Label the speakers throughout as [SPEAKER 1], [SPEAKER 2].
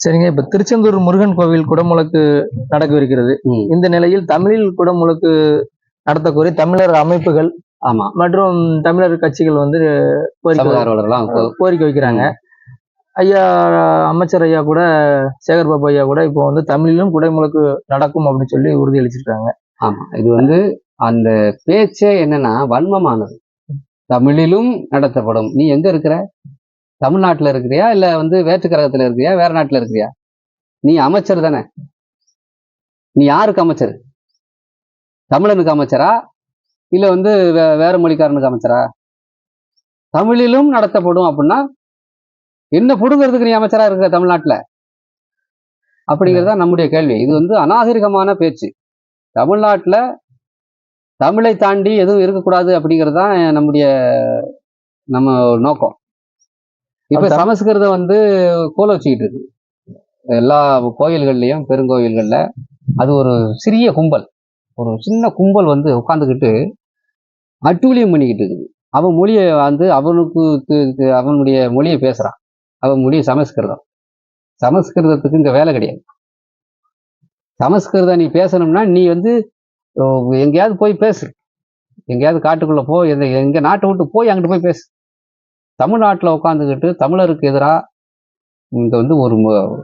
[SPEAKER 1] சரிங்க. இப்ப திருச்செந்தூர் முருகன் கோவில் குடமுழக்கு நடக்கவிருக்கிறது. இந்த நிலையில் தமிழில் குடமுழக்கு நடத்தக்கோரி தமிழர் அமைப்புகள்
[SPEAKER 2] ஆமா.
[SPEAKER 1] மற்றும் தமிழர் கட்சிகள் வந்து கோரிக்கை கோரிக்கை வைக்கிறாங்க. ஐயா அமைச்சர் ஐயா கூட சேகர் பாபு ஐயா கூட இப்போ வந்து தமிழிலும் குடைமுழக்கு நடக்கும் அப்படின்னு சொல்லி உறுதியளிச்சிருக்காங்க.
[SPEAKER 2] ஆமா. இது வந்து அந்த பேச்சே என்னன்னா வன்மமானது. தமிழிலும் நடத்தப்படும். நீ எங்க இருக்கிற? தமிழ்நாட்டுல இருக்கிறியா? இல்ல வந்து வேற்றுக்கரகத்தில் இருக்கிறியா? வேற நாட்டுல இருக்கிறியா? நீ அமைச்சர் தானே. நீ யாருக்கு அமைச்சர்? தமிழனுக்கு அமைச்சரா? இல்ல வந்து வே- வேற மொழிக்காரனுக்கு அமைச்சரா? தமிழிலும் நடத்தப்படும் அப்படின்னா என்ன புடுங்கிறதுக்கு நீ அமைச்சரா இருக்க தமிழ்நாட்டுல? அப்படிங்கிறது தான் நம்முடைய கேள்வி. இது வந்து அநாகரிகமான பேச்சு. தமிழ்நாட்டுல தமிழை தாண்டி எதுவும் இருக்கக்கூடாது அப்படிங்கிறது தான் நம்முடைய நம்ம நோக்கம். இப்ப சமஸ்கிருதம் வந்து கோல வச்சுக்கிட்டு இருக்கு. எல்லா கோயில்கள்லயும் பெருங்கோயில்கள்ல அது ஒரு சிறிய கும்பல். ஒரு சின்ன கும்பல் வந்து உட்காந்துக்கிட்டு அட்டூழியம் பண்ணிக்கிட்டு இருக்குது. அவன் மொழியை வந்து அவனுக்கு அவனுடைய மொழியை பேசுறான். அவன் மொழி சமஸ்கிருதம். சமஸ்கிருதத்துக்கு இங்க வேலை கிடையாது. சமஸ்கிருதம் நீ பேசணும்னா நீ வந்து எங்கேயாவது போய் பேசு. எங்கேயாவது காட்டுக்குள்ள போ எங்க நாட்டை விட்டு போய் அங்கிட்டு போய் பேசு. தமிழ்நாட்டில் உட்காந்துக்கிட்டு தமிழருக்கு எதிராக இந்த வந்து ஒரு மு-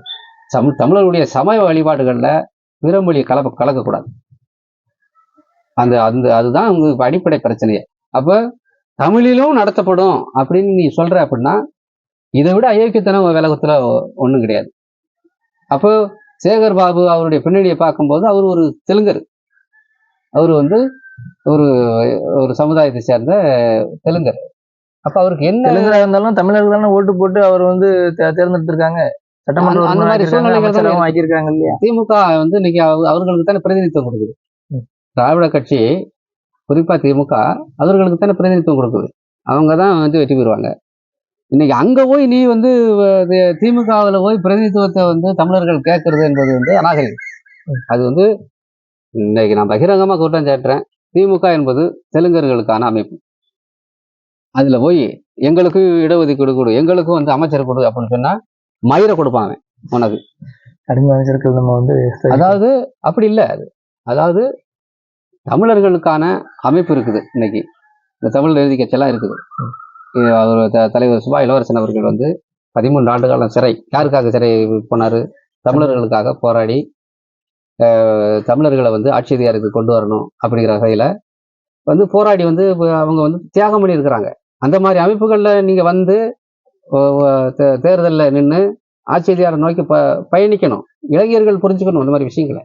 [SPEAKER 2] சம் தமிழருடைய சமய வழிபாடுகளில் பிற மொழியை கலப்ப கலக்கக்கூடாது. அந்த அந்த அதுதான் உங்களுக்கு அடிப்படை பிரச்சனையே. அப்போ தமிழிலும் நடத்தப்படும் அப்படின்னு நீ சொல்கிற அப்படின்னா இதை விட அயோக்கியத்தனம் விலகத்தில் ஒன்றும் கிடையாது. அப்போ சேகர் பாபு அவருடைய பின்னணியை பார்க்கும்போது அவர் ஒரு தெலுங்கர். அவர் வந்து ஒரு ஒரு சமுதாயத்தை சேர்ந்த தெலுங்கர். அப்ப அவருக்கு என்ன
[SPEAKER 1] தெலுங்கரா இருந்தாலும் தமிழர்கள் தானே ஓட்டு போட்டு அவர் வந்து தேர்ந்தெடுத்திருக்காங்க. சட்டமன்ற ஆக்கியிருக்காங்க, இல்லையா?
[SPEAKER 2] திமுக வந்து இன்னைக்கு அவ- அவர்களுக்கு தானே பிரதிநிதித்துவம் கொடுக்குது. திராவிட கட்சி குறிப்பா திமுக அவர்களுக்கு தானே பிரதிநிதித்துவம் கொடுக்குது. அவங்க தான் வந்து வெற்றி பெறுவாங்க. இன்னைக்கு அங்க போய் நீ வந்து திமுகவில் போய் பிரதிநிதித்துவத்தை வந்து தமிழர்கள் கேட்கறது என்பது வந்து அநாகரிகம். அது வந்து இன்னைக்கு நான் பகிரங்கமா குற்றம் சாட்டுறேன் திமுக என்பது தெலுங்கர்களுக்கான அமைப்பு. அதுல போய் எங்களுக்கு இடஒதுக்கீடு கொடு எங்களுக்கும் வந்து அமைச்சர் கொடு அப்படின்னு சொன்னா மயிரை கொடுப்பாங்க உனக்கு.
[SPEAKER 1] கடுமை அமைச்சர்கள் நம்ம வந்து.
[SPEAKER 2] அதாவது அப்படி இல்லை அது. அதாவது தமிழர்களுக்கான அமைப்பு இருக்குது இன்னைக்கு. இந்த தமிழ் எழுதி கட்சியெல்லாம் இருக்குது. அவர் தலைவர் சுபா இளவரசன் அவர்கள் வந்து பதிமூன்று ஆண்டு காலம் சிறை யாருக்காக சிறை போனாரு? தமிழர்களுக்காக போராடி தமிழர்களை வந்து ஆட்சி அதிகாரத்துக்கு கொண்டு வரணும் அப்படிங்கிற வகையில வந்து போராடி வந்து இப்ப அவங்க வந்து தியாகம் பண்ணியிருக்கிறாங்க. அந்த மாதிரி அமைப்புகளில் நீங்கள் வந்து தேர்தலில் நின்று ஆட்சி நோக்கி ப பயணிக்கணும். இளைஞர்கள் புரிஞ்சுக்கணும் இந்த மாதிரி விஷயங்களை.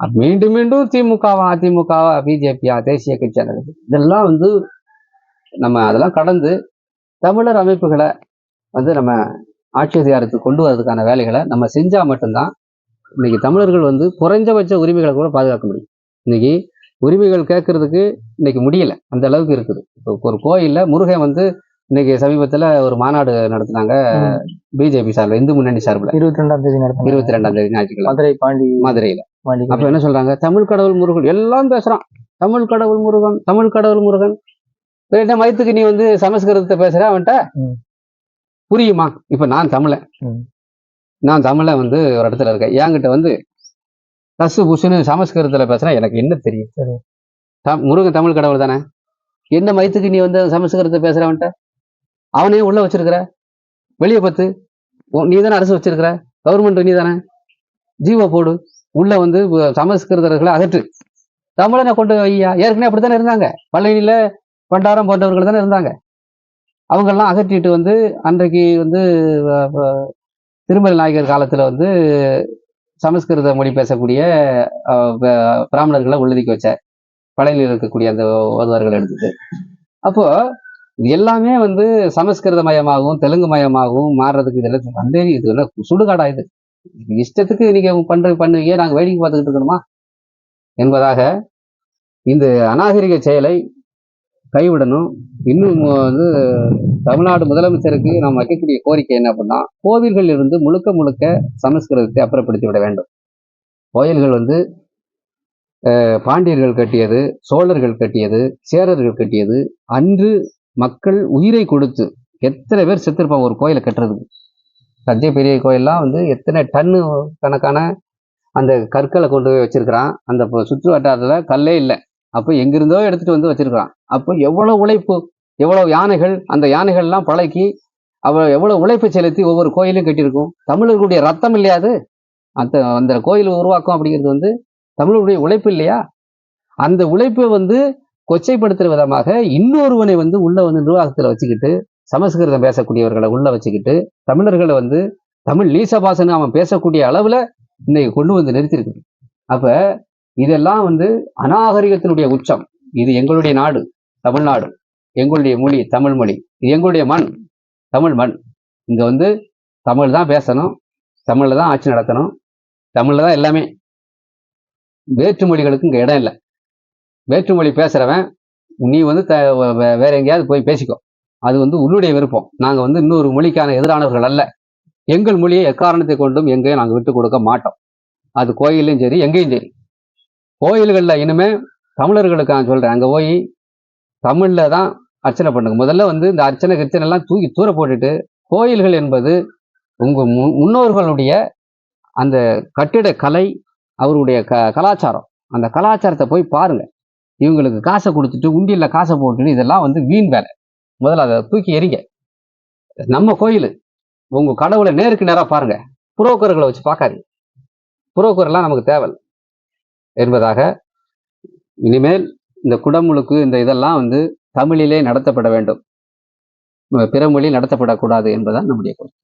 [SPEAKER 2] அது மீண்டும் மீண்டும் திமுகவா அதிமுகவா பிஜேபியா தேசிய கட்சியா இதெல்லாம் வந்து நம்ம அதெல்லாம் கடந்து தமிழர் அமைப்புகளை வந்து நம்ம ஆட்சி அதிகாரத்துக்கு கொண்டு வரதுக்கான வேலைகளை நம்ம செஞ்சால் மட்டும்தான் இன்னைக்கு தமிழர்கள் வந்து குறைஞ்சபட்ச உரிமைகளை கூட பாதுகாக்க முடியும். இன்னைக்கு உரிமைகள் கேட்கறதுக்கு இன்னைக்கு முடியல. அந்த அளவுக்கு இருக்குது. இப்போ ஒரு கோயில்ல முருகன் வந்து இன்னைக்கு சமீபத்துல ஒரு மாநாடு நடத்தினாங்க. பிஜேபி சார்பில் இந்து முன்னணி சார்பில்.
[SPEAKER 1] இருபத்தி ரெண்டாம் தேதி நடத்த
[SPEAKER 2] இருபத்தி ரெண்டாம் தேதி ஞாயிற்றுக்கிழமை.
[SPEAKER 1] மதுரை பாண்டி
[SPEAKER 2] மதுரையில. அப்ப என்ன சொல்றாங்க? தமிழ் கடவுள் முருகன். எல்லாம் பேசுறான். தமிழ் கடவுள் முருகன் தமிழ் கடவுள் முருகன். என்ன மயத்துக்கு நீ வந்து சமஸ்கிருதத்தை பேசுற? அவன்கிட்ட. புரியுமா? இப்ப நான் தமிழன். நான் தமிழன் வந்து ஒரு இடத்துல இருக்கேன். என்கிட்ட வந்து கசு புசுன்னு சமஸ்கிருதத்துல பேசுறேன் எனக்கு என்ன தெரியும்? முருகன் தமிழ் கடவுள் தானே? என்ன மயத்துக்கு நீ வந்து சமஸ்கிருதத்தை பேசுறவன்ட்ட அவனையும் உள்ள வச்சிருக்கிற? வெளியே பத்து. நீ தானே அரசு வச்சிருக்கிற? கவர்மெண்ட் நீ தானே ஜீவோ போடு. உள்ள வந்து சமஸ்கிருதர்களை அகற்று. தமிழனை கொண்டு வையா ஏற்கனவே அப்படித்தானே இருந்தாங்க. பழனியில பண்டாரம் போன்றவர்கள் தானே இருந்தாங்க. அவங்கெல்லாம் அகற்றிட்டு வந்து அன்றைக்கு வந்து திருமலை நாயகர் காலத்துல வந்து சமஸ்கிருத மொழி பேசக்கூடிய ப- பிராமணர்களை உள்ளதுக்கி வச்சார் பழையில இருக்கக்கூடிய அந்த ஒருவர்கள் எடுத்துட்டு அப்போ எல்லாமே வந்து சமஸ்கிருத மயமாகவும் தெலுங்கு மயமாகவும் மாறுறதுக்கு இதெல்லாம் வந்து இது என்ன சுடுகாடா இது. இஷ்டத்துக்கு நீங்க பண்ற பண்ணுவீங்க நாங்கள் வேடிக்கை பார்த்துக்கிட்டு இருக்கணுமா? என்பதாக இந்த அநாகரிக செயலை கைவிடணும். இன்னும் வந்து தமிழ்நாடு முதலமைச்சருக்கு நாம் வைக்கக்கூடிய கோரிக்கை என்ன அப்படின்னா கோவில்கள் இருந்து முழுக்க முழுக்க சமஸ்கிருதத்தை அப்புறப்படுத்தி விட வேண்டும். கோயில்கள் வந்து பாண்டியர்கள் கட்டியது சோழர்கள் கட்டியது சேரர்கள் கட்டியது அன்று மக்கள் உயிரை கொடுத்து எத்தனை பேர் செத்துருப்பாங்க ஒரு கோயிலை கட்டுறதுக்கு. தஞ்சை பெரிய கோயிலெலாம் வந்து எத்தனை டன்னு கணக்கான அந்த கற்களை கொண்டு போய் வச்சிருக்கிறான். அந்த சுற்று வட்டாரத்தில் கல்லே இல்லை. அப்போ எங்கிருந்தோ எடுத்துட்டு வந்து வச்சிருக்கிறான். அப்போ எவ்வளவு உழைப்பு எவ்வளவு யானைகள் அந்த யானைகள்லாம் பழக்கி அவ்வளோ எவ்வளவு உழைப்பு செலுத்தி ஒவ்வொரு கோயிலும் கட்டியிருக்கும். தமிழர்களுடைய ரத்தம் இல்லையாது அந்த அந்த கோயில் உருவாக்கம் அப்படிங்கிறது வந்து தமிழருடைய உழைப்பு இல்லையா? அந்த உழைப்பை வந்து கொச்சைப்படுத்துற விதமாக இன்னொருவனை வந்து உள்ள வந்து நிர்வாகத்துல வச்சுக்கிட்டு சமஸ்கிருதம் பேசக்கூடியவர்களை உள்ள வச்சுக்கிட்டு தமிழர்களை வந்து தமிழ் நீசபாசன்னு அவன் பேசக்கூடிய அளவுல இன்னைக்கு கொண்டு வந்து நிறுத்தியிருக்கு. அப்ப இதெல்லாம் வந்து அநாகரிகத்தினுடைய உச்சம். இது எங்களுடைய நாடு தமிழ்நாடு. எங்களுடைய மொழி தமிழ் மொழி. இது எங்களுடைய மண் தமிழ் மண். இங்க வந்து தமிழ் தான் பேசணும் தமிழ்ல தான் ஆட்சி நடத்தணும் தமிழ்ல தான் எல்லாமே. வேற்று மொழிகளுக்கு இங்க இடம் இல்லை. வேற்றுமொழி பேசுறவன் நீ வந்து த வேற எங்கேயாவது போய் பேசிக்கோ. அது வந்து உன்னுடைய விருப்பம். நாங்க வந்து இன்னொரு மொழிக்கான எதிரானவர்கள் அல்ல. எங்கள் மொழியை எக்காரணத்தை கொண்டும் எங்கேயும் நாங்க விட்டு கொடுக்க மாட்டோம். அது கோயிலையும் சரி எங்கேயும் சரி. கோயில்களில் இனிமே தமிழர்களுக்கு நான் அங்கே போய் தமிழில் தான் அர்ச்சனை பண்ணுங்க. முதல்ல வந்து இந்த அர்ச்சனை கிர்ச்சனை எல்லாம் தூக்கி தூர போட்டுட்டு கோயில்கள் என்பது உங்கள் மு- முன்னோர்களுடைய அந்த கட்டிட கலை அவருடைய க கலாச்சாரம். அந்த கலாச்சாரத்தை போய் பாருங்க. இவங்களுக்கு காசை கொடுத்துட்டு உண்டியில் காசை போட்டுட்டு இதெல்லாம் வந்து வீண் வேலை. முதல்ல அதை தூக்கி எறிங்க. நம்ம கோயில் உங்கள் கடவுளை நேருக்கு நேராக பாருங்க. புரோக்கர்களை வச்சு பார்க்காதீங்க. புரோக்கர்லாம் நமக்கு தேவை என்பதாக இனிமேல் இந்த குடமுழுக்கு இந்த இதெல்லாம் வந்து தமிழிலே நடத்தப்பட வேண்டும். பிற மொழி நடத்தப்படக்கூடாது என்பதான் நம்முடைய கருத்து